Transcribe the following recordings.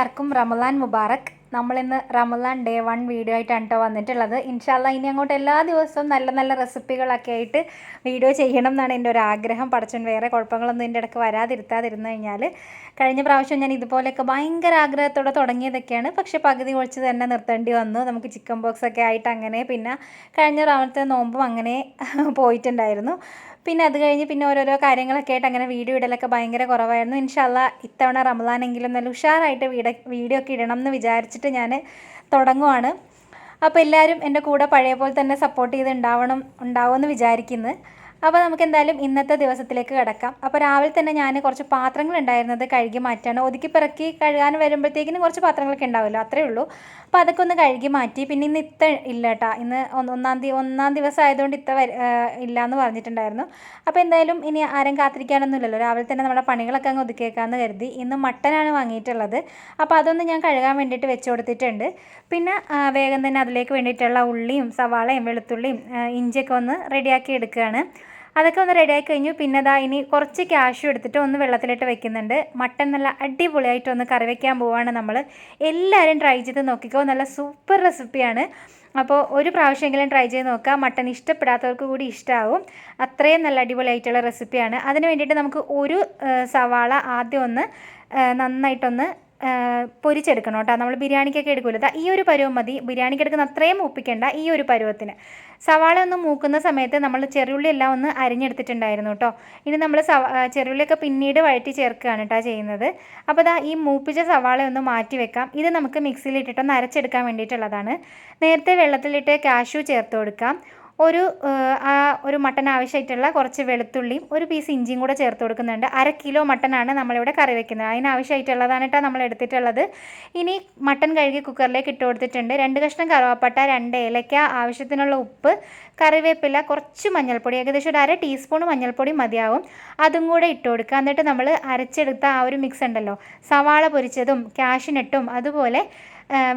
എല്ലാവർക്കും റമലാൻ മുബാറക്. നമ്മളിന്ന് റമലാൻ day one video ആയിട്ടാണ് കേട്ടോ വന്നിട്ടുള്ളത്. ഇൻഷാല്ല ഇനി അങ്ങോട്ട് എല്ലാ ദിവസവും നല്ല നല്ല റെസിപ്പികളൊക്കെ ആയിട്ട് വീഡിയോ ചെയ്യണം എന്നാണ് എന്റെ ഒരു ആഗ്രഹം. പഠിച്ചു വേറെ കുഴപ്പങ്ങളൊന്നും എന്റെ ഇടയ്ക്ക് വരാതിരുത്താതിരുന്നു കഴിഞ്ഞാൽ കഴിഞ്ഞ പ്രാവശ്യം ഞാൻ ഇതുപോലെയൊക്കെ ഭയങ്കര ആഗ്രഹത്തോടെ തുടങ്ങിയതൊക്കെയാണ്. പക്ഷേ പകുതി ഒഴിച്ച് തന്നെ നിർത്തേണ്ടി വന്നു. നമുക്ക് ചിക്കൻ ബോക്സ് ഒക്കെ ആയിട്ട് അങ്ങനെ പിന്നെ കഴിഞ്ഞ പ്രാവശ്യത്തെ നോമ്പും അങ്ങനെ പോയിട്ടുണ്ടായിരുന്നു. പിന്നെ അത് കഴിഞ്ഞ് പിന്നെ ഓരോരോ കാര്യങ്ങളൊക്കെ ആയിട്ട് അങ്ങനെ വീഡിയോ ഇടലൊക്കെ ഭയങ്കര കുറവായിരുന്നു. ഇൻഷാല്ല ഇത്തവണ റമദാനെങ്കിലും നല്ല ഉഷാറായിട്ട് വീഡിയോ വീഡിയോ ഒക്കെ ഇടണം എന്ന് വിചാരിച്ചിട്ട് ഞാൻ തുടങ്ങുവാണ്. അപ്പോൾ എല്ലാവരും എന്റെ കൂടെ പഴയ പോലെ തന്നെ സപ്പോർട്ട് ചെയ്ത് ഉണ്ടാവണം ഉണ്ടാവുമെന്ന് വിചാരിക്കുന്നു. അപ്പോൾ നമുക്ക് എന്തായാലും ഇന്നത്തെ ദിവസത്തിലേക്ക് കിടക്കാം. അപ്പോൾ രാവിലെ തന്നെ ഞാൻ കുറച്ച് പാത്രങ്ങൾ ഉണ്ടായിരുന്നത് കഴുകി മാറ്റാണ്. ഒതുക്കി പിറക്കി കഴുകാൻ വരുമ്പോഴത്തേക്കിനും കുറച്ച് പാത്രങ്ങളൊക്കെ ഉണ്ടാവുമല്ലോ അത്രേ ഉള്ളൂ. അപ്പോൾ അതൊക്കെ ഒന്ന് കഴുകി മാറ്റി. പിന്നെ ഇന്ന് ഇത്ത ഇല്ല കേട്ടോ ഇന്ന് ഒന്നാം തീയതി ഒന്നാം ദിവസം ആയതുകൊണ്ട് ഇത്ത ഇല്ല എന്ന് പറഞ്ഞിട്ടുണ്ടായിരുന്നു. അപ്പോൾ എന്തായാലും ഇനി ആരും കാത്തിരിക്കാനൊന്നുമില്ലല്ലോ. രാവിലെ തന്നെ നമ്മുടെ പണികളൊക്കെ അങ്ങ് ഒതുക്കിയേക്കാമെന്ന് കരുതി ഇന്ന് മട്ടനാണ് വാങ്ങിയിട്ടുള്ളത്. അപ്പോൾ അതൊന്ന് ഞാൻ കഴുകാൻ വേണ്ടിയിട്ട് വെച്ച് കൊടുത്തിട്ടുണ്ട്. പിന്നെ വേഗം തന്നെ അതിലേക്ക് വേണ്ടിയിട്ടുള്ള ഉള്ളിയും സവാളയും വെളുത്തുള്ളിയും ഇഞ്ചിയൊക്കെ ഒന്ന് റെഡിയാക്കി എടുക്കുകയാണ്. അതൊക്കെ ഒന്ന് റെഡിയായി കഴിഞ്ഞു. പിന്നെ അതാ ഇനി കുറച്ച് ക്യാഷ് എടുത്തിട്ട് ഒന്ന് വെള്ളത്തിലിട്ട് വെക്കുന്നുണ്ട്. മട്ടൻ നല്ല അടിപൊളിയായിട്ട് ഒന്ന് കറി വയ്ക്കാൻ പോവാണ് നമ്മൾ എല്ലാവരും ട്രൈ ചെയ്ത് നോക്കിക്കോ. നല്ല സൂപ്പർ റെസിപ്പിയാണ് അപ്പോൾ ഒരു പ്രാവശ്യമെങ്കിലും ട്രൈ ചെയ്ത് നോക്കുക മട്ടൻ ഇഷ്ടപ്പെടാത്തവർക്ക് കൂടി ഇഷ്ടമാവും അത്രയും നല്ല അടിപൊളിയായിട്ടുള്ള റെസിപ്പിയാണ് അതിന് വേണ്ടിയിട്ട് നമുക്ക് ഒരു സവാള ആദ്യം ഒന്ന് നന്നായിട്ടൊന്ന് പൊരിച്ചെടുക്കണം കേട്ടോ. നമ്മൾ ബിരിയാണിക്കൊക്കെ എടുക്കുമല്ലോ ഈ ഒരു പരുവം മതി. ബിരിയാണിക്ക് എടുക്കുന്ന അത്രയും മൂപ്പിക്കേണ്ട ഈ ഒരു പരുവത്തിന്. സവാള ഒന്ന് മൂക്കുന്ന സമയത്ത് നമ്മൾ ചെറുള്ളി എല്ലാം ഒന്ന് അരിഞ്ഞെടുത്തിട്ടുണ്ടായിരുന്നു കേട്ടോ. ഇനി നമ്മൾ സവ ചെറുള്ളിയൊക്കെ പിന്നീട് വഴറ്റി ചേർക്കുകയാണ് കേട്ടോ ചെയ്യുന്നത്. അപ്പോൾ ഇതാ ഈ മൂപ്പിച്ച സവാള ഒന്ന് മാറ്റി വെക്കാം. ഇത് നമുക്ക് മിക്സിയിലിട്ടിട്ടൊന്ന് അരച്ചെടുക്കാൻ വേണ്ടിയിട്ടുള്ളതാണ്. നേരത്തെ വെള്ളത്തിലിട്ട് കാഷ്യൂ ചേർത്ത് കൊടുക്കാം. ഒരു ആ ഒരു മട്ടൻ ആവശ്യമായിട്ടുള്ള കുറച്ച് വെളുത്തുള്ളിയും ഒരു പീസ് ഇഞ്ചിയും കൂടെ ചേർത്ത് കൊടുക്കുന്നുണ്ട്. അര കിലോ മട്ടനാണ് നമ്മളിവിടെ കറി വെക്കുന്നത്. അതിനാവശ്യമായിട്ടുള്ളതാണ് കേട്ടോ നമ്മൾ എടുത്തിട്ടുള്ളത്. ഇനി മട്ടൻ കഴുകി കുക്കറിലേക്ക് ഇട്ട് കൊടുത്തിട്ടുണ്ട്. രണ്ട് കഷ്ണം കറുവാപ്പട്ട രണ്ട് ഏലക്ക ആവശ്യത്തിനുള്ള ഉപ്പ് കറിവേപ്പില കുറച്ച് മഞ്ഞൾപ്പൊടി ഏകദേശം ഒരു അര ടീസ്പൂൺ മഞ്ഞൾപ്പൊടി മതിയാവും. അതും കൂടെ ഇട്ട് കൊടുക്കുക. എന്നിട്ട് നമ്മൾ അരച്ചെടുത്ത ആ ഒരു മിക്സ് ഉണ്ടല്ലോ. സവാള പൊരിച്ചതും ക്യാഷിനെട്ടും അതുപോലെ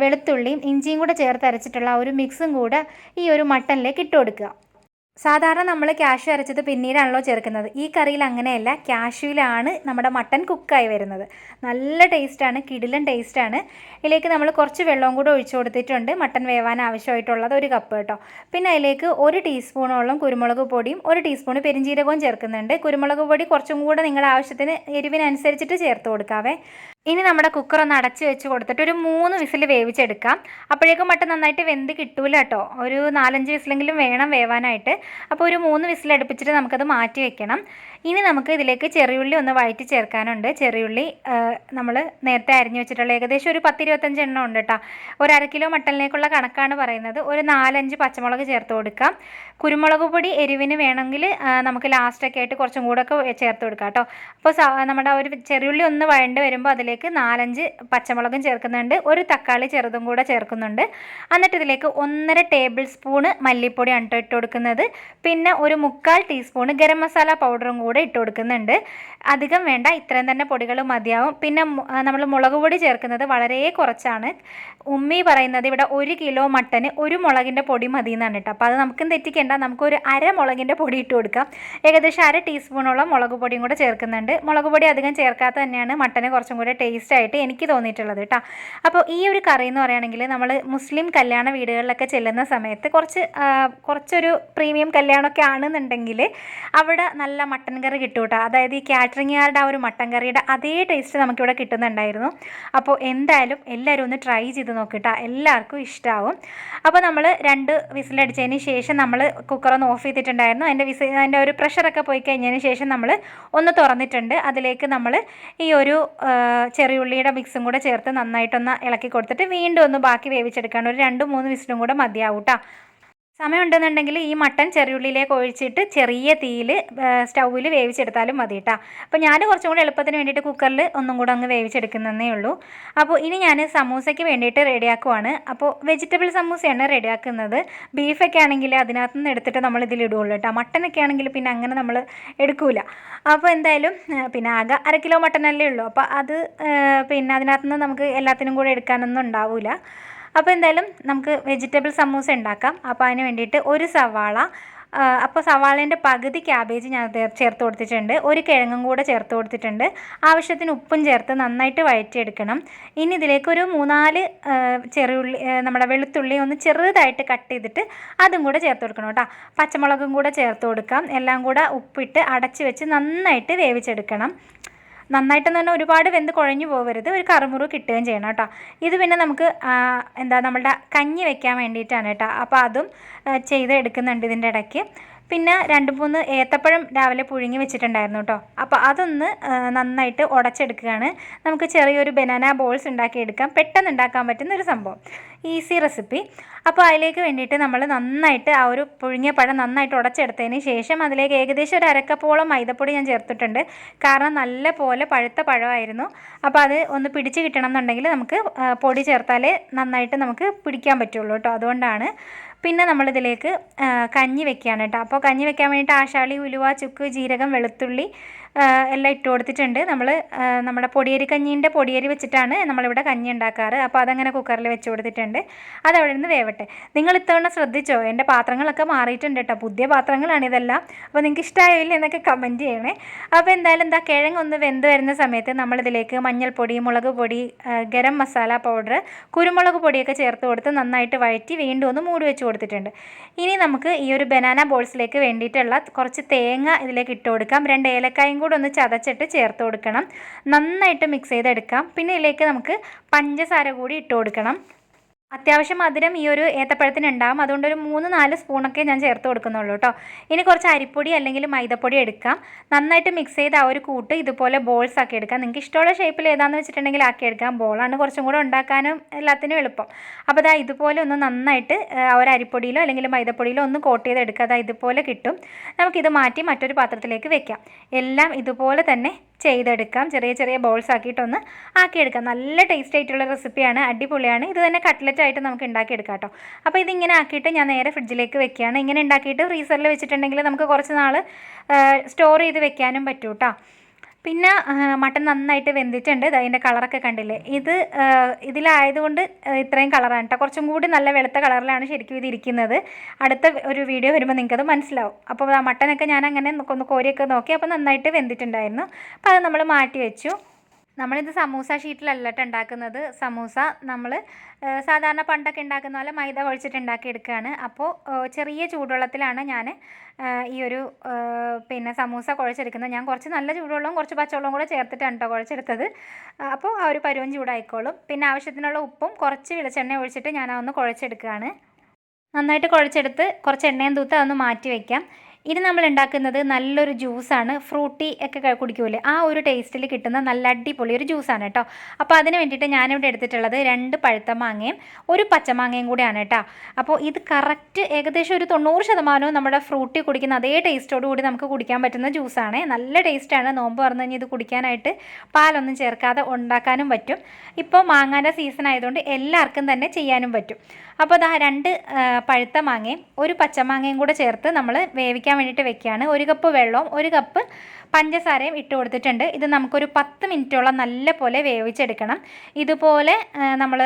വെളുത്തുള്ളിയും ഇഞ്ചിയും കൂടെ ചേർത്ത് അരച്ചിട്ടുള്ള ഒരു മിക്സും കൂടെ ഈ ഒരു മട്ടനിലേക്ക് ഇട്ട് കൊടുക്കുക. സാധാരണ നമ്മൾ കാഷ്യൂ അരച്ചത് പിന്നീടാണല്ലോ ചേർക്കുന്നത്. ഈ കറിയിൽ അങ്ങനെയല്ല കാഷ്യൂലാണ് നമ്മുടെ മട്ടൻ കുക്കായി വരുന്നത്. നല്ല ടേസ്റ്റാണ് കിടിലൻ ടേസ്റ്റാണ്. ഇതിലേക്ക് നമ്മൾ കുറച്ച് വെള്ളവും കൂടെ ഒഴിച്ചു കൊടുത്തിട്ടുണ്ട്. മട്ടൻ വേവാൻ ആവശ്യമായിട്ടുള്ളത് ഒരു കപ്പ് കേട്ടോ. പിന്നെ അതിലേക്ക് ഒരു ടീസ്പൂണോളം കുരുമുളക് പൊടിയും ഒരു ടീസ്പൂൺ പെരിഞ്ചീരകവും ചേർക്കുന്നുണ്ട്. കുരുമുളക് പൊടി കുറച്ചും കൂടെ നിങ്ങളുടെ ആവശ്യത്തിന് എരിവിനനുസരിച്ചിട്ട് ചേർത്ത് കൊടുക്കാവേ. ഇനി നമ്മുടെ കുക്കർ ഒന്ന് അടച്ച് വെച്ച് കൊടുത്തിട്ട് ഒരു മൂന്ന് വിസിൽ വേവിച്ചെടുക്കാം. അപ്പോഴേക്കും മട്ടൻ നന്നായിട്ട് വെന്ത് കിട്ടൂല കേട്ടോ ഒരു നാലഞ്ച് വിസിലെങ്കിലും വേണം വേവാനായിട്ട്. അപ്പോൾ ഒരു മൂന്ന് വിസിൽ അടുപ്പിച്ചിട്ട് നമുക്കത് മാറ്റി വെക്കണം. ഇനി നമുക്ക് ഇതിലേക്ക് ചെറിയുള്ളി ഒന്ന് വഴറ്റി ചേർക്കാനുണ്ട്. ചെറിയുള്ളി നമ്മൾ നേരത്തെ അരിഞ്ഞു വെച്ചിട്ടുള്ള ഏകദേശം ഒരു പത്തിരുപത്തഞ്ച് എണ്ണം ഉണ്ട് കേട്ടോ ഒരു അര കിലോ മട്ടനിലേക്കുള്ള കണക്കാണ് പറയുന്നത്. ഒരു നാലഞ്ച് പച്ചമുളക് ചേർത്ത് കൊടുക്കാം. കുരുമുളക് പൊടി എരിവിന് വേണമെങ്കിൽ നമുക്ക് ലാസ്റ്റൊക്കെ ആയിട്ട് കുറച്ചും കൂടെ ഒക്കെ ചേർത്ത് കൊടുക്കാം കേട്ടോ അപ്പോൾ നമ്മുടെ ഒരു ചെറിയുള്ളി ഒന്ന് വഴണ്ട് വരുമ്പോൾ അതിലേക്ക് നാലഞ്ച് പച്ചമുളകും ചേർക്കുന്നുണ്ട്. ഒരു തക്കാളി ചെറുതും കൂടെ ചേർക്കുന്നുണ്ട്. എന്നിട്ട് ഇതിലേക്ക് ഒന്നര ടേബിൾ സ്പൂണ് മല്ലിപ്പൊടിയാണ് ഇട്ട് കൊടുക്കുന്നത്. പിന്നെ ഒരു മുക്കാൽ ടീസ്പൂണ് ഗരം മസാല പൗഡറും കൂടെ ഇട്ട് കൊടുക്കുന്നുണ്ട്. അധികം വേണ്ട ഇത്രയും തന്നെ പൊടികൾ മതിയാവും. പിന്നെ നമ്മൾ മുളക് പൊടി ചേർക്കുന്നത് വളരെ കുറച്ചാണ്. ഉമ്മി പറയുന്നത് ഇവിടെ ഒരു കിലോ മട്ടന് ഒരു മുളകിന്റെ പൊടി മതി എന്നാണ് കേട്ടോ. അപ്പോൾ അത് നമുക്കും തെറ്റിക്കേണ്ട. നമുക്കൊരു അര മുളകിന്റെ പൊടി ഇട്ട് കൊടുക്കാം. ഏകദേശം അര ടീസ്പൂണോളം മുളക് പൊടിയും കൂടെ ചേർക്കുന്നുണ്ട്. മുളക് പൊടി അധികം ചേർക്കാത്ത തന്നെയാണ് മട്ടന് കുറച്ചും കൂടെ ടേസ്റ്റ് ആയിട്ട് എനിക്ക് തോന്നിയിട്ടുള്ളത് കേട്ടോ. അപ്പോൾ ഈ ഒരു കറി എന്ന് പറയുകയാണെങ്കിൽ നമ്മൾ മുസ്ലിം കല്യാണ വീടുകളിലൊക്കെ ചെല്ലുന്ന സമയത്ത് കുറച്ച് കുറച്ചൊരു പ്രീമിയം കല്യാണമൊക്കെ ആണെന്നുണ്ടെങ്കിൽ അവിടെ നല്ല മട്ടൻ കറി കിട്ടും കേട്ടോ അതായത് ഈ കാറ്ററിങ്ങുകാരുടെ ആ ഒരു മട്ടൻ കറിയുടെ അതേ ടേസ്റ്റ് നമുക്കിവിടെ കിട്ടുന്നുണ്ടായിരുന്നു. അപ്പോൾ എന്തായാലും എല്ലാവരും ഒന്ന് ട്രൈ ചെയ്ത് നോക്കിട്ടാ. എല്ലാവർക്കും ഇഷ്ടമാവും അപ്പോൾ നമ്മൾ രണ്ട് വിസിലടിച്ചതിന് ശേഷം നമ്മൾ കുക്കറൊന്ന് ഓഫ് ചെയ്തിട്ടുണ്ടായിരുന്നു. അതിന്റെ വിസിൽ അതിന്റെ ഒരു പ്രഷറൊക്കെ പോയി കഴിഞ്ഞതിന് ശേഷം നമ്മൾ ഒന്ന് തുറന്നിട്ടുണ്ട്. അതിലേക്ക് നമ്മൾ ഈ ഒരു ചെറിയുള്ളിയുടെ മിക്സും കൂടെ ചേർത്ത് നന്നായിട്ടൊന്ന് ഇളക്കി കൊടുത്തിട്ട് വീണ്ടും ഒന്ന് ബാക്കി വേവിച്ചെടുക്കാൻ ഒരു രണ്ട് മൂന്ന് വിസിലും കൂടെ മതിയാവും കേട്ടോ സമയമുണ്ടെന്നുണ്ടെങ്കിൽ ഈ മട്ടൻ ചെറിയുള്ളിയിലേക്ക് ഒഴിച്ചിട്ട് ചെറിയ തീയിൽ സ്റ്റൗവിൽ വേവിച്ചെടുത്താലും മതി കേട്ടോ അപ്പോൾ ഞാൻ കുറച്ചും കൂടി എളുപ്പത്തിന് വേണ്ടിയിട്ട് കുക്കറിൽ ഒന്നും കൂടെ അങ്ങ് വേവിച്ചെടുക്കുന്നതേ ഉള്ളൂ. അപ്പോൾ ഇനി ഞാൻ സമൂസയ്ക്ക് വേണ്ടിയിട്ട് റെഡിയാക്കുവാണ്. അപ്പോൾ വെജിറ്റബിൾ സമൂസയാണ് റെഡിയാക്കുന്നത്. ബീഫൊക്കെ ആണെങ്കിൽ അതിനകത്ത് നിന്ന് എടുത്തിട്ട് നമ്മൾ ഇതിൽ ഇടുകയുള്ളൂ കേട്ടോ മട്ടനൊക്കെ ആണെങ്കിൽ പിന്നെ അങ്ങനെ നമ്മൾ എടുക്കൂല. അപ്പോൾ എന്തായാലും പിന്നെ ആകെ അര കിലോ മട്ടനല്ലേ ഉള്ളൂ. അപ്പോൾ അത് പിന്നെ അതിനകത്ത് നിന്ന് നമുക്ക് എല്ലാത്തിനും കൂടെ എടുക്കാനൊന്നും ഉണ്ടാവില്ല അപ്പോൾ എന്തായാലും നമുക്ക് വെജിറ്റബിൾ സമൂസ ഉണ്ടാക്കാം. അപ്പോൾ അതിന് വേണ്ടിയിട്ട് ഒരു സവാള അപ്പോൾ സവാളേന്റെ പകുതി ക്യാബേജ് ഞാൻ ചേർത്ത് കൊടുത്തിട്ടുണ്ട്. ഒരു കിഴങ്ങും കൂടെ ചേർത്ത് കൊടുത്തിട്ടുണ്ട്. ആവശ്യത്തിന് ഉപ്പും ചേർത്ത് നന്നായിട്ട് വഴറ്റിയെടുക്കണം. ഇനി ഇതിലേക്ക് ഒരു മൂന്നാൽ ചെറിയുള്ളി നമ്മുടെ വെളുത്തുള്ളി ഒന്ന് ചെറുതായിട്ട് കട്ട് ചെയ്തിട്ട് അതും കൂടെ ചേർത്ത് കൊടുക്കണം കേട്ടോ. പച്ചമുളകും കൂടെ ചേർത്ത് കൊടുക്കാം. എല്ലാം കൂടെ ഉപ്പിട്ട് അടച്ച് വെച്ച് നന്നായിട്ട് വേവിച്ചെടുക്കണം. നന്നായിട്ടെന്ന് പറഞ്ഞാൽ ഒരുപാട് വെന്ത് കുഴഞ്ഞു പോകരുത് ഒരു കറുമുറു കിട്ടുകയും ചെയ്യണം കേട്ടോ. ഇത് പിന്നെ നമുക്ക് എന്താ നമ്മളുടെ കഞ്ഞി വെക്കാൻ വേണ്ടിയിട്ടാണ് കേട്ടോ. അപ്പോൾ അതും ചെയ്തെടുക്കുന്നുണ്ട് ഇതിന്റെ ഇടയ്ക്ക്. പിന്നെ രണ്ട് മൂന്ന് ഏത്തപ്പഴം രാവിലെ പുഴുങ്ങി വെച്ചിട്ടുണ്ടായിരുന്നു കേട്ടോ. അപ്പോൾ അതൊന്ന് നന്നായിട്ട് ഉടച്ചെടുക്കുകയാണ്. നമുക്ക് ചെറിയൊരു ബനാന ബോൾസ് ഉണ്ടാക്കിയെടുക്കാം. പെട്ടെന്ന് ഉണ്ടാക്കാൻ പറ്റുന്ന ഒരു സംഭവം. Easy recipe. അപ്പോൾ അതിലേക്ക് വേണ്ടിയിട്ട് നമ്മൾ നന്നായിട്ട് ആ ഒരു പുഴുങ്ങിയ പഴം നന്നായിട്ട് ഉടച്ചെടുത്തതിന് ശേഷം അതിലേക്ക് ഏകദേശം ഒരു അരക്കപ്പോളം മൈദപ്പൊടി ഞാൻ ചേർത്തിട്ടുണ്ട്. കാരണം നല്ല പോലെ പഴുത്ത പഴമായിരുന്നു. അപ്പോൾ അത് ഒന്ന് പിടിച്ച് കിട്ടണം എന്നുണ്ടെങ്കിൽ നമുക്ക് പൊടി ചേർത്താലേ നന്നായിട്ട് നമുക്ക് പിടിക്കാൻ പറ്റുള്ളൂ കേട്ടോ. അതുകൊണ്ടാണ് പിന്നെ നമ്മളിതിലേക്ക് കഞ്ഞി വെക്കുകയാണ് കേട്ടോ. അപ്പോൾ കഞ്ഞി വെക്കാൻ വേണ്ടിയിട്ട് ആശാളി ഉലുവ ചുക്ക് ജീരകം വെളുത്തുള്ളി എല്ലാം ഇട്ട് കൊടുത്തിട്ടുണ്ട്. നമ്മൾ നമ്മുടെ പൊടിയരി കഞ്ഞീന്റെ പൊടിയരി വെച്ചിട്ടാണ് നമ്മളിവിടെ കഞ്ഞി ഉണ്ടാക്കാറ്. അപ്പോൾ അതങ്ങനെ കുക്കറിൽ വെച്ച് കൊടുത്തിട്ടുണ്ട്. അത് അവിടെ നിന്ന് വേവട്ടെ. നിങ്ങൾ ഇത്തവണ ശ്രദ്ധിച്ചോ? എന്റെ പാത്രങ്ങളൊക്കെ മാറിയിട്ടുണ്ട് കേട്ടോ. പുതിയ പാത്രങ്ങളാണ് ഇതെല്ലാം. അപ്പോൾ നിങ്ങൾക്ക് ഇഷ്ടമായില്ല എന്നൊക്കെ കമന്റ് ചെയ്യണേ. അപ്പോൾ എന്തായാലും എന്താ കിഴങ്ങൊന്ന് വെന്ത് വരുന്ന സമയത്ത് നമ്മളിതിലേക്ക് മഞ്ഞൾപ്പൊടി മുളക് പൊടി ഗരം മസാല പൗഡർ കുരുമുളക് പൊടിയൊക്കെ ചേർത്ത് കൊടുത്ത് നന്നായിട്ട് വഴറ്റി വീണ്ടും ഒന്ന് മൂടി വെച്ച് കൊടുത്തിട്ടുണ്ട്. ഇനി നമുക്ക് ഈ ഒരു ബനാന ബോൾസിലേക്ക് വേണ്ടിയിട്ടുള്ള കുറച്ച് തേങ്ങ ഇതിലേക്ക് ഇട്ട് കൊടുക്കാം. രണ്ട് ഏലക്കായും കൂടെ ഒന്ന് ചതച്ചിട്ട് ചേർത്ത് കൊടുക്കണം. നന്നായിട്ട് മിക്സ് ചെയ്തെടുക്കാം. പിന്നെ ഇതിലേക്ക് നമുക്ക് പഞ്ചസാര കൂടി ഇട്ട് കൊടുക്കണം. അത്യാവശ്യം മധുരം ഈ ഒരു ഏത്തപ്പഴത്തിന് ഉണ്ടാകും അതുകൊണ്ട് ഒരു മൂന്ന് നാല് സ്പൂണൊക്കെ ഞാൻ ചേർത്ത് കൊടുക്കുന്നുള്ളൂ കേട്ടോ ഇനി കുറച്ച് അരിപ്പൊടി അല്ലെങ്കിൽ മൈദപ്പൊടി എടുക്കാം. നന്നായിട്ട് മിക്സ് ചെയ്ത് ആ ഒരു കൂട്ട് ഇതുപോലെ ബോൾസ് ആക്കി എടുക്കാം. നിങ്ങൾക്ക് ഇഷ്ടമുള്ള ഷേപ്പിൽ ഏതാണെന്ന് വെച്ചിട്ടുണ്ടെങ്കിൽ ആക്കി എടുക്കാം. ബോളാണ് കുറച്ചും കൂടെ ഉണ്ടാക്കാനും എല്ലാത്തിനും എളുപ്പം. അപ്പോൾ അതാ ഇതുപോലെ ഒന്ന് നന്നായിട്ട് ആ, ഒരു അരിപ്പൊടിയിലോ അല്ലെങ്കിൽ മൈദപ്പൊടിയിലോ ഒന്ന് കോട്ട് ചെയ്ത് എടുക്കുക അതാ ഇതുപോലെ കിട്ടും. നമുക്കിത് മാറ്റി മറ്റൊരു പാത്രത്തിലേക്ക് വെക്കാം. എല്ലാം ഇതുപോലെ തന്നെ ചെയ്തെടുക്കാം. ചെറിയ ചെറിയ ബോൾസ് ആക്കിയിട്ടൊന്ന് ആക്കിയെടുക്കാം. നല്ല ടേസ്റ്റ് ആയിട്ടുള്ള റെസിപ്പിയാണ് അടിപൊളിയാണ്. ഇത് തന്നെ കട്ട്ലറ്റ് ആയിട്ട് നമുക്ക് ഉണ്ടാക്കിയെടുക്കാം കേട്ടോ അപ്പോൾ ഇതിങ്ങനെ ആക്കിയിട്ട് ഞാൻ നേരെ ഫ്രിഡ്ജിലേക്ക് വെക്കുകയാണ്. ഇങ്ങനെ ഉണ്ടാക്കിയിട്ട് ഫ്രീസറിൽ വെച്ചിട്ടുണ്ടെങ്കിൽ നമുക്ക് കുറച്ച് നാൾ സ്റ്റോർ ചെയ്ത് വെക്കാനും പറ്റും കേട്ടോ പിന്നെ മട്ടൻ നന്നായിട്ട് വെന്തിട്ടുണ്ട്. അതിന്റെ കളറൊക്കെ കണ്ടില്ലേ? ഇത് ഇതിലായതുകൊണ്ട് ഇത്രയും കളറാണ് കേട്ടോ കുറച്ചും കൂടി നല്ല വെളുത്ത കളറിലാണ് ശരിക്കും ഇത് ഇരിക്കുന്നത്. അടുത്ത ഒരു വീഡിയോ വരുമ്പോൾ നിങ്ങൾക്കത് മനസ്സിലാവും. അപ്പോൾ ആ മട്ടനൊക്കെ ഞാൻ അങ്ങനെ ഒന്ന് കോരിയൊക്കെ നോക്കി അപ്പോൾ നന്നായിട്ട് വെന്തിട്ടുണ്ടായിരുന്നു. അപ്പോൾ അത് നമ്മൾ മാറ്റി വെച്ചു. നമ്മളിത് സമൂസ ഷീറ്റിലല്ല കേട്ടോ ഉണ്ടാക്കുന്നത് സമൂസ നമ്മൾ സാധാരണ പണ്ടൊക്കെ ഉണ്ടാക്കുന്ന പോലെ മൈദ കുഴച്ചിട്ട് ഉണ്ടാക്കിയെടുക്കുകയാണ് അപ്പോൾ ചെറിയ ചൂടുവെള്ളത്തിലാണ് ഞാൻ ഈ ഒരു പിന്നെ സമൂസ കുഴച്ചെടുക്കുന്നത്. ഞാൻ കുറച്ച് നല്ല ചൂടുവെള്ളവും കുറച്ച് പച്ചവെള്ളവും കൂടെ ചേർത്തിട്ടാണ് കേട്ടോ കുഴച്ചെടുത്തത്. അപ്പോൾ ആ ഒരു പരുവം ചൂടായിക്കോളും. പിന്നെ ആവശ്യത്തിനുള്ള ഉപ്പും കുറച്ച് വെളിച്ചെണ്ണ ഒഴിച്ചിട്ട് ഞാൻ അതൊന്ന് കുഴച്ചെടുക്കുകയാണ് നന്നായിട്ട് കുഴച്ചെടുത്ത് കുറച്ച് എണ്ണയും തൂത്ത് അതൊന്ന് മാറ്റി വയ്ക്കാം ഇനി നമ്മൾ ഉണ്ടാക്കുന്നത് നല്ലൊരു ജ്യൂസാണ് ഫ്രൂട്ടി ഒക്കെ കുടിക്കൂലേ. ആ ഒരു ടേസ്റ്റിൽ കിട്ടുന്ന നല്ല അടിപൊളി ഒരു ജ്യൂസാണ് കേട്ടോ. അപ്പോൾ അതിന് വേണ്ടിയിട്ട് ഞാനിവിടെ എടുത്തിട്ടുള്ളത് രണ്ട് പഴുത്ത മാങ്ങയും ഒരു പച്ചമാങ്ങയും കൂടിയാണ് കേട്ടോ. അപ്പോൾ ഇത് കറക്റ്റ് ഏകദേശം ഒരു തൊണ്ണൂറ് ശതമാനവും നമ്മുടെ ഫ്രൂട്ടി കുടിക്കുന്ന അതേ ടേസ്റ്റോടു കൂടി നമുക്ക് കുടിക്കാൻ പറ്റുന്ന ജ്യൂസാണ്. നല്ല ടേസ്റ്റാണ് നോമ്പ് പറഞ്ഞു കഴിഞ്ഞാൽ ഇത് കുടിക്കാനായിട്ട് പാലൊന്നും ചേർക്കാതെ ഉണ്ടാക്കാനും പറ്റും. ഇപ്പോൾ മാങ്ങാന്റെ സീസൺ ആയതുകൊണ്ട് എല്ലാവർക്കും തന്നെ ചെയ്യാനും പറ്റും. അപ്പോൾ ആ രണ്ട് പഴുത്ത മാങ്ങയും ഒരു പച്ചമാങ്ങയും കൂടെ ചേർത്ത് നമ്മൾ വേവിക്കാൻ വേണ്ടിയിട്ട് വെക്കുകയാണ്. ഒരു കപ്പ് വെള്ളവും ഒരു കപ്പ് പഞ്ചസാരയും ഇട്ട് കൊടുത്തിട്ടുണ്ട്. ഇത് നമുക്കൊരു പത്ത് മിനിറ്റോളം നല്ല പോലെ വേവിച്ചെടുക്കണം. ഇതുപോലെ നമ്മൾ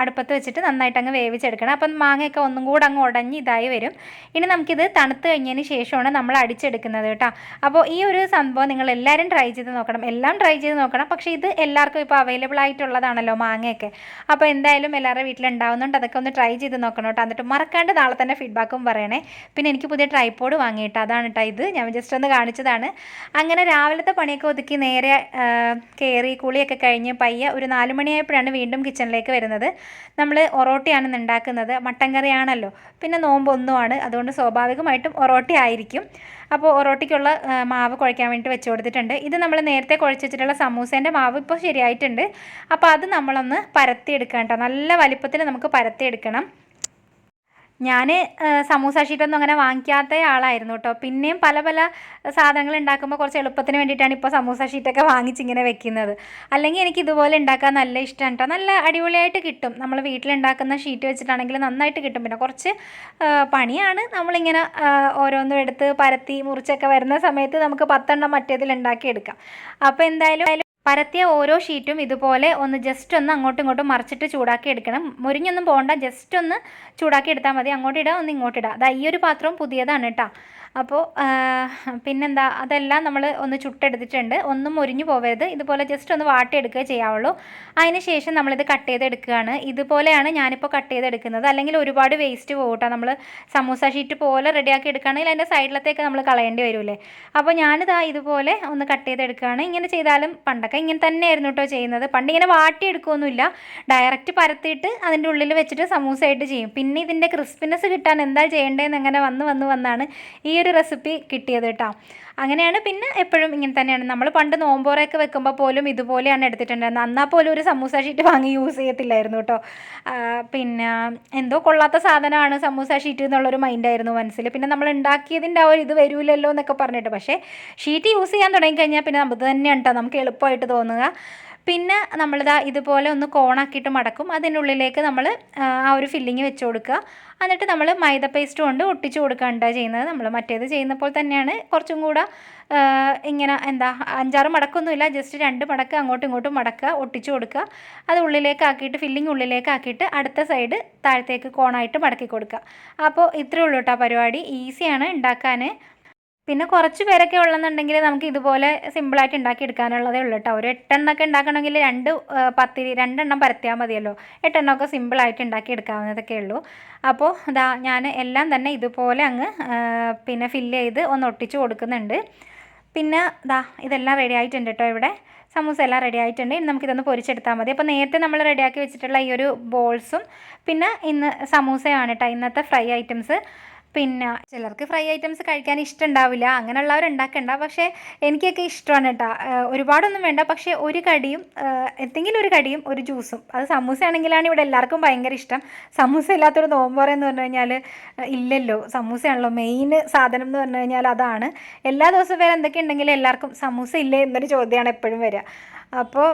അടുപ്പത്ത് വെച്ചിട്ട് നന്നായിട്ട് അങ്ങ് വേവിച്ചെടുക്കണം. അപ്പം മാങ്ങയൊക്കെ ഒന്നും കൂടെ അങ്ങ് ഉടഞ്ഞ് ഇതായി വരും. ഇനി നമുക്കിത് തണുത്ത് കഴിഞ്ഞതിന് ശേഷമാണ് നമ്മൾ അടിച്ചെടുക്കുന്നത് കേട്ടോ. അപ്പോൾ ഈ ഒരു സംഭവം നിങ്ങൾ എല്ലാവരും ട്രൈ ചെയ്ത് നോക്കണം. എല്ലാം ട്രൈ ചെയ്ത് നോക്കണം. പക്ഷേ ഇത് എല്ലാവർക്കും ഇപ്പോൾ അവൈലബിൾ ആയിട്ടുള്ളതാണല്ലോ മാങ്ങയൊക്കെ. അപ്പോൾ എന്തായാലും എല്ലാവരുടെ വീട്ടിലുണ്ടാവുന്നുണ്ട് അതൊക്കെ ഒന്ന് ട്രൈ ചെയ്ത് നോക്കണം കേട്ടോ. എന്നിട്ട് മറക്കാണ്ട് നാളെ തന്നെ ഫീഡ്ബാക്കും പറയണേ. പിന്നെ എനിക്ക് പുതിയ ട്രൈപ്പോഡ് വാങ്ങിയിട്ട് അതാണ് കേട്ടോ ഇത്. ഞാൻ ജസ്റ്റ് ഒന്ന് കാണിച്ചതാണ്. അങ്ങനെ രാവിലത്തെ പണിയൊക്കെ ഒതുക്കി നേരെ കയറി കുളിയൊക്കെ കഴിഞ്ഞ് പയ്യെ ഒരു നാല് മണിയായപ്പോഴാണ് വീണ്ടും കിച്ചണിലേക്ക് വരുന്നത്. നമ്മൾ ഒറോട്ടിയാണ് ഉണ്ടാക്കുന്നത്. മട്ടൻ കറിയാണല്ലോ. പിന്നെ നോമ്പ് ഒന്നുമാണ്. അതുകൊണ്ട് സ്വാഭാവികമായിട്ടും ഒറോട്ടി ആയിരിക്കും. അപ്പോൾ ഒറോട്ടിക്കുള്ള മാവ് കുഴയ്ക്കാൻ വേണ്ടിയിട്ട് വെച്ച് കൊടുത്തിട്ടുണ്ട്. ഇത് നമ്മൾ നേരത്തെ കുഴച്ച് വെച്ചിട്ടുള്ള സമൂസേന്റെ മാവ് ഇപ്പോൾ ശരിയായിട്ടുണ്ട്. അപ്പോൾ അത് നമ്മളൊന്ന് പരത്തിയെടുക്കാം കേട്ടോ. നല്ല വലിപ്പത്തിൽ നമുക്ക് പരത്തിയെടുക്കണം. ഞാൻ സമൂസ ഷീറ്റൊന്നും അങ്ങനെ വാങ്ങിക്കാത്ത ആളായിരുന്നു കേട്ടോ പിന്നെയും പല പല സാധനങ്ങൾ ഉണ്ടാക്കുമ്പോൾ കുറച്ച് എളുപ്പത്തിന് വേണ്ടിയിട്ടാണ് ഇപ്പോൾ സമൂസ ഷീറ്റൊക്കെ വാങ്ങിച്ചിങ്ങനെ വെക്കുന്നത്. അല്ലെങ്കിൽ എനിക്ക് ഇതുപോലെ ഉണ്ടാക്കാൻ നല്ല ഇഷ്ടമാണ് കേട്ടോ നല്ല അടിപൊളിയായിട്ട് കിട്ടും. നമ്മൾ വീട്ടിലുണ്ടാക്കുന്ന ഷീറ്റ് വെച്ചിട്ടാണെങ്കിൽ നന്നായിട്ട് കിട്ടും. പിന്നെ കുറച്ച് പണിയാണ് നമ്മളിങ്ങനെ ഓരോന്നും എടുത്ത് പരത്തി മുറിച്ചൊക്കെ വരുന്ന സമയത്ത് നമുക്ക് പത്തെണ്ണം മറ്റേതിൽ ഉണ്ടാക്കിയെടുക്കാം. അപ്പോൾ എന്തായാലും പരത്തിയ ഓരോ ഷീറ്റും ഇതുപോലെ ഒന്ന് ജസ്റ്റ് ഒന്ന് അങ്ങോട്ടും ഇങ്ങോട്ടും മറിച്ചിട്ട് ചൂടാക്കി എടുക്കണം. മുരിഞ്ഞൊന്നും പോകണ്ട ജസ്റ്റ് ഒന്ന് ചൂടാക്കി എടുത്താൽ മതി. അങ്ങോട്ട് ഇടുക ഒന്ന് ഇങ്ങോട്ട് ഇടുക അതാ ഈ ഒരു പാത്രവും പുതിയതാണ് കേട്ടോ അപ്പോൾ പിന്നെന്താ അതെല്ലാം നമ്മൾ ഒന്ന് ചുട്ടെടുത്തിട്ടുണ്ട്. ഒന്നും മുരിഞ്ഞു പോവരുത്. ഇതുപോലെ ജസ്റ്റ് ഒന്ന് വാട്ടിയെടുക്കുക ചെയ്യാവുള്ളൂ. അതിന് ശേഷം നമ്മളിത് കട്ട് ചെയ്തെടുക്കുകയാണ്. ഇതുപോലെയാണ് ഞാനിപ്പോൾ കട്ട് ചെയ്തെടുക്കുന്നത്. അല്ലെങ്കിൽ ഒരുപാട് വേസ്റ്റ് പോകട്ടോ നമ്മൾ സമൂസ ഷീറ്റ് പോലെ റെഡിയാക്കി എടുക്കുകയാണെങ്കിൽ അതിന്റെ സൈഡിലത്തേക്ക് നമ്മൾ കളയേണ്ടി വരില്ലേ അപ്പോൾ ഞാനിതാ ഇതുപോലെ ഒന്ന് കട്ട് ചെയ്തെടുക്കുകയാണ്. ഇങ്ങനെ ചെയ്താലും പണ്ടൊക്കെ ഇങ്ങനെ തന്നെയായിരുന്നു കേട്ടോ ചെയ്യുന്നത്. പണ്ട് ഇങ്ങനെ വാട്ടിയെടുക്കുകയൊന്നുമില്ല ഡയറക്റ്റ് പരത്തിയിട്ട് അതിന്റെ ഉള്ളിൽ വെച്ചിട്ട് സമൂസയായിട്ട് ചെയ്യും. പിന്നെ ഇതിന്റെ ക്രിസ്പിനെസ് കിട്ടാൻ എന്താ ചെയ്യേണ്ടതെന്ന് അങ്ങനെ വന്ന് വന്ന് വന്നാണ് ഈ ഒരു റെസിപ്പി കിട്ടിയത് കേട്ടോ. അങ്ങനെയാണ് പിന്നെ എപ്പോഴും ഇങ്ങനെ തന്നെയാണ്. നമ്മൾ പണ്ട് നോമ്പോറയൊക്കെ വെക്കുമ്പോൾ പോലും ഇതുപോലെയാണ് എടുത്തിട്ടുണ്ടായിരുന്നത്. അന്നാ പോലും ഒരു സമൂസ ഷീറ്റ് വാങ്ങി യൂസ് ചെയ്യത്തില്ലായിരുന്നു കേട്ടോ. പിന്നെ എന്തോ കൊള്ളാത്ത സാധനമാണ് സമൂസ ഷീറ്റ് എന്നുള്ളൊരു മൈൻഡായിരുന്നു മനസ്സിൽ. പിന്നെ നമ്മൾ ഉണ്ടാക്കിയതിന്റെ ആ ഒരു ഇത് വരൂലല്ലോ എന്നൊക്കെ പറഞ്ഞിട്ട്. പക്ഷേ ഷീറ്റ് യൂസ് ചെയ്യാൻ തുടങ്ങിക്കഴിഞ്ഞാൽ പിന്നെ നമുക്ക് തന്നെയാണ് കേട്ടോ നമുക്ക് എളുപ്പമായിട്ട് തോന്നുക. പിന്നെ നമ്മളിതാ ഇതുപോലെ ഒന്ന് കോണാക്കിയിട്ട് മടക്കും. അതിനുള്ളിലേക്ക് നമ്മൾ ആ ഒരു ഫില്ലിങ് വെച്ച് കൊടുക്കുക. എന്നിട്ട് നമ്മൾ മൈദ പേസ്റ്റ് കൊണ്ട് ഒട്ടിച്ച് കൊടുക്കുകയാണ് ചെയ്യുന്നത്. നമ്മൾ മറ്റേത് ചെയ്യുന്ന പോലെ തന്നെയാണ്. കുറച്ചും കൂടെ ഇങ്ങനെ എന്താ അഞ്ചാറ് മടക്കൊന്നുമില്ല. ജസ്റ്റ് രണ്ട് മടക്ക് അങ്ങോട്ടും ഇങ്ങോട്ടും മടക്കുക ഒട്ടിച്ച് കൊടുക്കുക. അത് ഉള്ളിലേക്ക് ആക്കിയിട്ട് ഫില്ലിങ് ഉള്ളിലേക്ക് ആക്കിയിട്ട് അടുത്ത സൈഡ് താഴത്തേക്ക് കോണായിട്ട് മടക്കി കൊടുക്കുക. അപ്പോൾ ഇത്രയേ ഉള്ളൂ കേട്ടോ പരിപാടി. ഈസിയാണ് ഉണ്ടാക്കാൻ പിന്നെ കുറച്ച് പേരൊക്കെ ഉള്ളെന്നുണ്ടെങ്കിൽ നമുക്ക് ഇതുപോലെ സിമ്പിളായിട്ട് ഉണ്ടാക്കി എടുക്കാനുള്ളതേ ഉള്ളൂ കേട്ടോ. ഒരു എട്ടെണ്ണൊക്കെ ഉണ്ടാക്കണമെങ്കിൽ രണ്ട് പത്തിരി രണ്ടെണ്ണം പരത്തിയാൽ മതിയല്ലോ. എട്ടെണ്ണമൊക്കെ സിമ്പിളായിട്ട് ഉണ്ടാക്കി എടുക്കാവുന്നതൊക്കെ ഉള്ളൂ. അപ്പോൾ ഇതാ ഞാൻ എല്ലാം തന്നെ ഇതുപോലെ അങ്ങ് പിന്നെ ഫില്ല് ചെയ്ത് ഒന്ന് ഒട്ടിച്ച് കൊടുക്കുന്നുണ്ട്. പിന്നെ ഇതാ ഇതെല്ലാം റെഡി ആയിട്ടുണ്ട് കേട്ടോ ഇവിടെ. സമൂസ എല്ലാം റെഡി ആയിട്ടുണ്ട്. ഇനി നമുക്കിതൊന്ന് പൊരിച്ചെടുത്താൽ മതി. അപ്പോൾ നേരത്തെ നമ്മൾ റെഡിയാക്കി വെച്ചിട്ടുള്ള ഈ ഒരു ബോൾസും പിന്നെ ഇന്ന് സമൂസയാണ് കേട്ടോ. ഇന്നത്തെ ഫ്രൈ ഐറ്റംസ് പിന്നെ ചിലർക്ക് ഫ്രൈ ഐറ്റംസ് കഴിക്കാൻ ഇഷ്ടമുണ്ടാവില്ല അങ്ങനെയുള്ളവർ ഉണ്ടാക്കണ്ട. പക്ഷേ എനിക്കൊക്കെ ഇഷ്ടമാണ് കേട്ടോ. ഒരുപാടൊന്നും വേണ്ട. പക്ഷേ ഒരു കടിയും എന്തെങ്കിലും ഒരു കടിയും ഒരു ജ്യൂസും. അത് സമൂസ ആണെങ്കിലാണ് ഇവിടെ എല്ലാവർക്കും ഭയങ്കര ഇഷ്ടം. സമൂസ ഇല്ലാത്തൊരു നോമ്പോറ എന്ന് പറഞ്ഞു കഴിഞ്ഞാൽ ഇല്ലല്ലോ. സമൂസയാണല്ലോ മെയിൻ സാധനം എന്ന് പറഞ്ഞു കഴിഞ്ഞാൽ അതാണ്. എല്ലാ ദിവസവും വേറെ എന്തൊക്കെ ഉണ്ടെങ്കിലും എല്ലാവർക്കും സമൂസ ഇല്ലേ എന്നൊരു ചോദ്യമാണ് എപ്പോഴും വരിക. അപ്പോൾ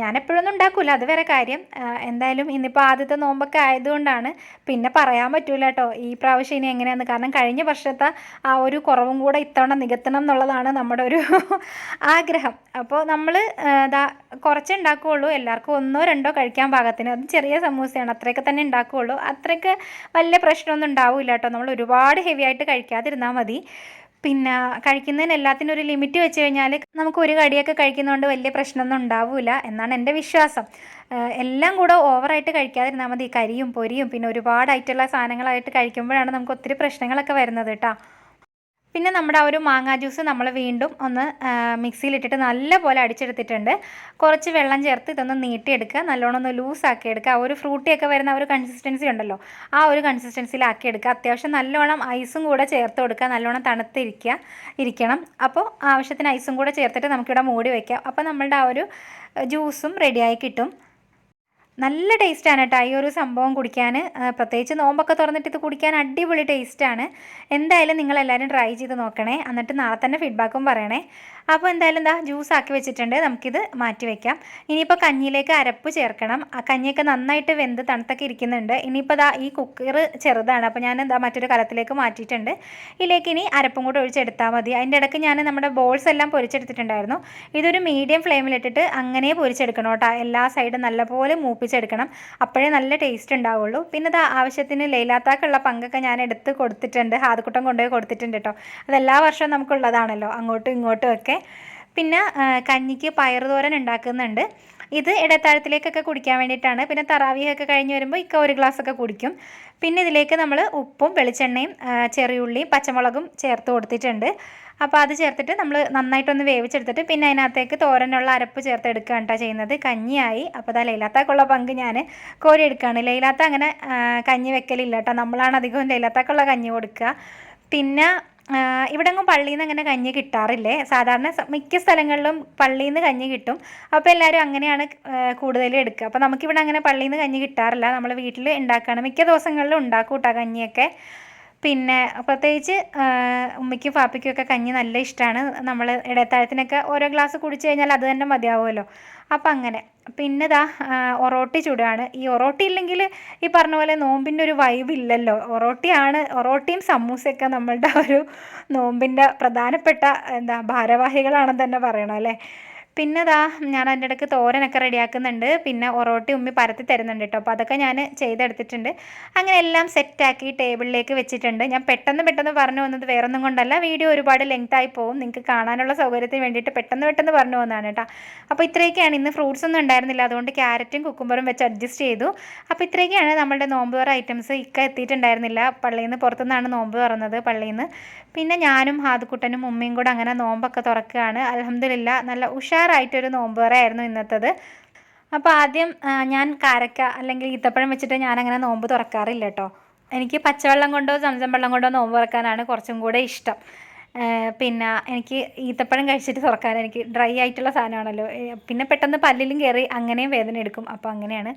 ഞാൻ എപ്പോഴൊന്നും ഉണ്ടാക്കില്ല അത് വേറെ കാര്യം. എന്തായാലും ഇന്നിപ്പോൾ ആദ്യത്തെ നോമ്പൊക്കെ ആയതുകൊണ്ടാണ്. പിന്നെ പറയാൻ പറ്റൂല കേട്ടോ. ഈ പ്രാവശ്യം ഇനി എങ്ങനെയാന്ന്. കാരണം കഴിഞ്ഞ വർഷത്തെ ആ ഒരു കുറവും കൂടെ ഇത്തവണ നികത്തണം എന്നുള്ളതാണ് നമ്മുടെ ഒരു ആഗ്രഹം. അപ്പോൾ നമ്മൾ ഇതാ കുറച്ചേ ഉണ്ടാക്കുകയുള്ളൂ എല്ലാവർക്കും ഒന്നോ രണ്ടോ കഴിക്കാൻ പാകത്തിന്. അത് ചെറിയ സമൂസയാണ്. അത്രയൊക്കെ തന്നെ ഉണ്ടാക്കുകയുള്ളൂ അത്രയ്ക്ക് വലിയ പ്രശ്നമൊന്നും ഉണ്ടാവില്ല കേട്ടോ. നമ്മൾ ഒരുപാട് ഹെവി ആയിട്ട് കഴിക്കാതിരുന്നാൽ മതി. പിന്നെ കഴിക്കുന്നതിന് എല്ലാത്തിനും ഒരു ലിമിറ്റ് വെച്ച് കഴിഞ്ഞാൽ നമുക്ക് ഒരു കടിയൊക്കെ കഴിക്കുന്നതുകൊണ്ട് വലിയ പ്രശ്നമൊന്നും ഉണ്ടാവില്ല എന്നാണ് എന്റെ വിശ്വാസം. എല്ലാം കൂടെ ഓവറായിട്ട് കഴിക്കാതിരുന്നാൽ മതി. കരിയും പൊരിയും പിന്നെ ഒരുപാടായിട്ടുള്ള സാധനങ്ങളായിട്ട് കഴിക്കുമ്പോഴാണ് നമുക്ക് ഒത്തിരി പ്രശ്നങ്ങളൊക്കെ വരുന്നത് കേട്ടോ. പിന്നെ നമ്മുടെ ആ ഒരു മാങ്ങാ ജ്യൂസ് നമ്മൾ വീണ്ടും ഒന്ന് മിക്സിയിലിട്ടിട്ട് നല്ലപോലെ അടിച്ചെടുത്തിട്ടുണ്ട്. കുറച്ച് വെള്ളം ചേർത്ത് ഇതൊന്ന് നീട്ടിയെടുക്കുക. നല്ലോണം ഒന്ന് ലൂസാക്കി എടുക്കുക ആ ഒരു ഫ്രൂട്ടിയൊക്കെ വരുന്ന ഒരു കൺസിസ്റ്റൻസി ഉണ്ടല്ലോ. ആ ഒരു കൺസിസ്റ്റൻസിയിലാക്കി എടുക്കുക അത്യാവശ്യം നല്ലോണം ഐസും കൂടെ ചേർത്ത് കൊടുക്കുക. നല്ലോണം തണുത്തിരിക്കുക ഇരിക്കണം. അപ്പോൾ ആവശ്യത്തിന് ഐസും കൂടെ ചേർത്തിട്ട് നമുക്കിവിടെ മൂടി വയ്ക്കാം അപ്പോൾ നമ്മളുടെ ആ ഒരു ജ്യൂസും റെഡിയായി കിട്ടും. നല്ല ടേസ്റ്റാണ് കേട്ടോ. ഈ ഒരു സംഭവം കുടിക്കാൻ. പ്രത്യേകിച്ച് നോമ്പൊക്കെ തുറന്നിട്ട് ഇത് കുടിക്കാൻ അടിപൊളി ടേസ്റ്റാണ്. എന്തായാലും നിങ്ങൾ എല്ലാവരും ട്രൈ ചെയ്ത് നോക്കണേ. എന്നിട്ട് നാളെ തന്നെ ഫീഡ്ബാക്കും പറയണേ. അപ്പോൾ എന്തായാലും എന്താ ജ്യൂസ് ആക്കി വെച്ചിട്ടുണ്ട്. നമുക്കിത് മാറ്റി വെക്കാം. ഇനിയിപ്പോൾ കഞ്ഞിയിലേക്ക് അരപ്പ് ചേർക്കണം. ആ കഞ്ഞിയൊക്കെ നന്നായിട്ട് വെന്ത് തണുത്തൊക്കെ ഇരിക്കുന്നുണ്ട്. ഇനിയിപ്പോൾ ദാ ഈ കുക്കർ ചെറുതാണ്. അപ്പോൾ ഞാൻ എന്താ മറ്റൊരു കലത്തിലേക്ക് മാറ്റിയിട്ടുണ്ട്. ഇതിലേക്ക് ഇനി അരപ്പും കൂടെ ഒഴിച്ചെടുത്താൽ മതി. അതിന്റെ ഇടയ്ക്ക് ഞാൻ നമ്മുടെ ബോൾസ് എല്ലാം പൊരിച്ചെടുത്തിട്ടുണ്ടായിരുന്നു. ഇതൊരു മീഡിയം ഫ്ലെയിമിലിട്ടിട്ട് അങ്ങനെ പൊരിച്ചെടുക്കണം കേട്ടോ. എല്ലാ സൈഡും നല്ലപോലെ മൂപ്പിച്ചെടുക്കണം അപ്പോഴേ നല്ല ടേസ്റ്റ് ഉണ്ടാവുള്ളൂ. പിന്നെ ഇത് ആവശ്യത്തിന് ലൈലാത്താക്കുള്ള പങ്കൊക്കെ ഞാൻ എടുത്ത് കൊടുത്തിട്ടുണ്ട്. ഹാദക്കുട്ടം കൊണ്ടുപോയി കൊടുത്തിട്ടുണ്ട് കേട്ടോ അതെല്ലാ വർഷവും നമുക്കുള്ളതാണല്ലോ. അങ്ങോട്ടും ഇങ്ങോട്ടും ഒക്കെ. പിന്നെ കഞ്ഞിക്ക് പയറുതോരൻ ഉണ്ടാക്കുന്നുണ്ട്. ഇത് ഇടത്താഴത്തിലേക്കൊക്കെ കുടിക്കാൻ വേണ്ടിയിട്ടാണ്. പിന്നെ തറാവിയൊക്കെ കഴിഞ്ഞ് വരുമ്പോൾ ഇക്ക ഒരു ഗ്ലാസ് ഒക്കെ കുടിക്കും. പിന്നെ ഇതിലേക്ക് നമ്മൾ ഉപ്പും വെളിച്ചെണ്ണയും ചെറിയ ചെറിയുള്ളിയും പച്ചമുളകും ചേർത്ത് കൊടുത്തിട്ടുണ്ട്. അപ്പോൾ അത് ചേർത്തിട്ട് നമ്മൾ നന്നായിട്ടൊന്ന് വേവിച്ചെടുത്തിട്ട് പിന്നെ അതിനകത്തേക്ക് തോരനുള്ള അരപ്പ് ചേർത്ത് കേട്ടോ ചെയ്യുന്നത്. കഞ്ഞിയായി. അപ്പോൾ അതാ ലൈലാത്താക്കുള്ള പങ്ക് ഞാൻ കോരി എടുക്കുകയാണ് ലൈലാത്ത അങ്ങനെ കഞ്ഞി വെക്കലില്ല കേട്ടോ നമ്മളാണ് അധികവും ലൈലാത്താക്കുള്ള കഞ്ഞി കൊടുക്കുക പിന്നെ ഇവിടെങ്ങും പള്ളിയിൽ നിന്ന് അങ്ങനെ കഞ്ഞി കിട്ടാറില്ലേ? സാധാരണ മിക്ക സ്ഥലങ്ങളിലും പള്ളിയിൽ നിന്ന് കഞ്ഞി കിട്ടും. അപ്പോൾ എല്ലാവരും അങ്ങനെയാണ് കൂടുതലും എടുക്കുക. അപ്പോൾ നമുക്കിവിടെ അങ്ങനെ പള്ളിയിൽ നിന്ന് കഞ്ഞി കിട്ടാറില്ല. നമ്മൾ വീട്ടിൽ ഉണ്ടാക്കുകയാണ് മിക്ക ദിവസങ്ങളിലും ഉണ്ടാക്കും കേട്ടോ കഞ്ഞിയൊക്കെ. പിന്നെ പ്രത്യേകിച്ച് ഉമ്മയ്ക്കും പാപ്പയ്ക്കും ഒക്കെ കഞ്ഞി നല്ല ഇഷ്ടമാണ് നമ്മൾ ഇടത്താഴത്തിനൊക്കെ ഓരോ ഗ്ലാസ് കുടിച്ചു കഴിഞ്ഞാൽ അത് തന്നെ മതിയാവുമല്ലോ. അപ്പം അങ്ങനെ. പിന്നെ ഇതാ ഒറോട്ടി ചുടുകയാണ് ഈ ഒറോട്ടി ഇല്ലെങ്കിൽ ഈ പറഞ്ഞ പോലെ നോമ്പിന്റെ ഒരു വൈബ് ഇല്ലല്ലോ. ഒറോട്ടിയാണ് ഒറോട്ടിയും സമൂസയൊക്കെ നമ്മളുടെ ഒരു നോമ്പിന്റെ പ്രധാനപ്പെട്ട എന്താ ഭാരവാഹികളാണെന്ന് തന്നെ പറയണം അല്ലേ? പിന്നെ ദാ ഞാൻ അതിന്റെ ഇടയ്ക്ക് തോരനൊക്കെ റെഡിയാക്കുന്നുണ്ട്. പിന്നെ ഒറോട്ടി ഉമ്മി പരത്തി തരുന്നുണ്ട് കേട്ടോ അപ്പോൾ അതൊക്കെ ഞാൻ ചെയ്തെടുത്തിട്ടുണ്ട്. അങ്ങനെ എല്ലാം സെറ്റാക്കി ടേബിളിലേക്ക് വെച്ചിട്ടുണ്ട്. ഞാൻ പെട്ടെന്ന് പെട്ടെന്ന് പറഞ്ഞു വന്നത് വേറൊന്നും കൊണ്ടല്ല. വീഡിയോ ഒരുപാട് ലെങ്ത് ആയി പോകും നിങ്ങൾക്ക് കാണാനുള്ള സൗകര്യത്തിന് വേണ്ടിയിട്ട് പെട്ടെന്ന് പെട്ടെന്ന് പറഞ്ഞു വന്നതാണ് കേട്ടോ അപ്പോൾ ഇത്രയൊക്കെയാണ്. ഇന്ന് ഫ്രൂട്ട്സ് ഒന്നും ഉണ്ടായിരുന്നില്ല. അതുകൊണ്ട് ക്യാരറ്റും കുക്കുംബറും വെച്ച് അഡ്ജസ്റ്റ് ചെയ്തു. അപ്പോൾ ഇത്രയൊക്കെയാണ് നമ്മുടെ നോമ്പ് ഐറ്റംസ്. ഇക്ക എത്തിയിട്ടുണ്ടായിരുന്നില്ല. പള്ളിയിൽ നിന്ന് പുറത്തുനിന്നാണ് നോമ്പ് തുറന്നത് പള്ളിയിൽ നിന്ന് പിന്നെ ഞാനും ഹാദുക്കുട്ടനും ഉമ്മയും കൂടെ അങ്ങനെ നോമ്പൊക്കെ തുറക്കുകയാണ്. അലഹമില്ല നല്ല ഉഷാറായിട്ടൊരു നോമ്പ് തുറയായിരുന്നു ഇന്നത്തത്. അപ്പോൾ ആദ്യം ഞാൻ കാരക്ക അല്ലെങ്കിൽ ഈത്തപ്പഴം വെച്ചിട്ട് ഞാനങ്ങനെ നോമ്പ് തുറക്കാറില്ല കേട്ടോ എനിക്ക് പച്ചവെള്ളം കൊണ്ടോ സംസം വെള്ളം കൊണ്ടോ നോമ്പ് തുറക്കാനാണ് കുറച്ചും കൂടെ ഇഷ്ടം. പിന്നെ എനിക്ക് ഈത്തപ്പഴം കഴിച്ചിട്ട് തുറക്കാൻ എനിക്ക് ഡ്രൈ ആയിട്ടുള്ള സാധനമാണല്ലോ. പിന്നെ പെട്ടെന്ന് പല്ലിലും കയറി അങ്ങനെയും വേദന എടുക്കും. അപ്പോൾ അങ്ങനെയാണ്.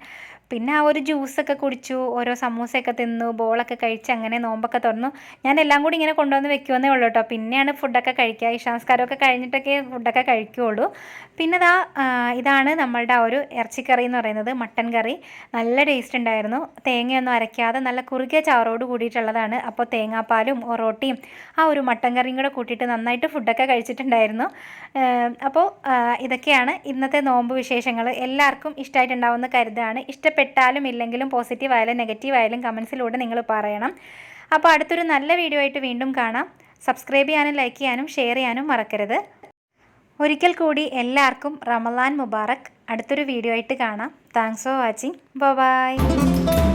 പിന്നെ ആ ഒരു ജ്യൂസൊക്കെ കുടിച്ചു ഓരോ സമൂസയൊക്കെ തിന്നു ബോളൊക്കെ കഴിച്ച് അങ്ങനെ നോമ്പൊക്കെ തുറന്നു. ഞാൻ എല്ലാം കൂടി ഇങ്ങനെ കൊണ്ടുവന്ന് വെക്കുമെന്നേ ഉള്ളൂ കേട്ടോ. പിന്നെയാണ് ഫുഡൊക്കെ കഴിക്കുക. ഇഷാംസ്കാരമൊക്കെ കഴിഞ്ഞിട്ടൊക്കെ ഫുഡൊക്കെ കഴിക്കുകയുള്ളൂ. പിന്നെ ദാ ഇതാണ് നമ്മളുടെ ആ ഒരു ഇറച്ചിക്കറി എന്ന് പറയുന്നത് മട്ടൻ കറി. നല്ല ടേസ്റ്റ് ഉണ്ടായിരുന്നു. തേങ്ങയൊന്നും അരയ്ക്കാതെ നല്ല കുറുകിയ ചാറോട് കൂടിയിട്ടുള്ളതാണ്. അപ്പോൾ തേങ്ങാപ്പാലും ഒറോട്ടിയും ആ ഒരു മട്ടൻ കറിയും കൂടെ കൂട്ടിയിട്ട് നന്നായിട്ട് ഫുഡൊക്കെ കഴിച്ചിട്ടുണ്ടായിരുന്നു. അപ്പോൾ ഇതൊക്കെയാണ് ഇന്നത്തെ നോമ്പ് വിശേഷങ്ങൾ. എല്ലാവർക്കും ഇഷ്ടമായിട്ടുണ്ടാവുമെന്ന് കരുതാണ് ഇഷ്ടപ്പെട്ടാലും ഇല്ലെങ്കിലും പോസിറ്റീവ് ആയാലും നെഗറ്റീവ് ആയാലും കമൻസിലൂടെ നിങ്ങൾ പറയണം. അപ്പോൾ അടുത്തൊരു നല്ല വീഡിയോ ആയിട്ട് വീണ്ടും കാണാം. സബ്സ്ക്രൈബ് ചെയ്യാനും ലൈക്ക് ചെയ്യാനും ഷെയർ ചെയ്യാനും മറക്കരുത്. ഒരിക്കൽ കൂടി എല്ലാവർക്കും റമലാൻ മുബാറക്. അടുത്തൊരു വീഡിയോ ആയിട്ട് കാണാം. Thanks for watching bye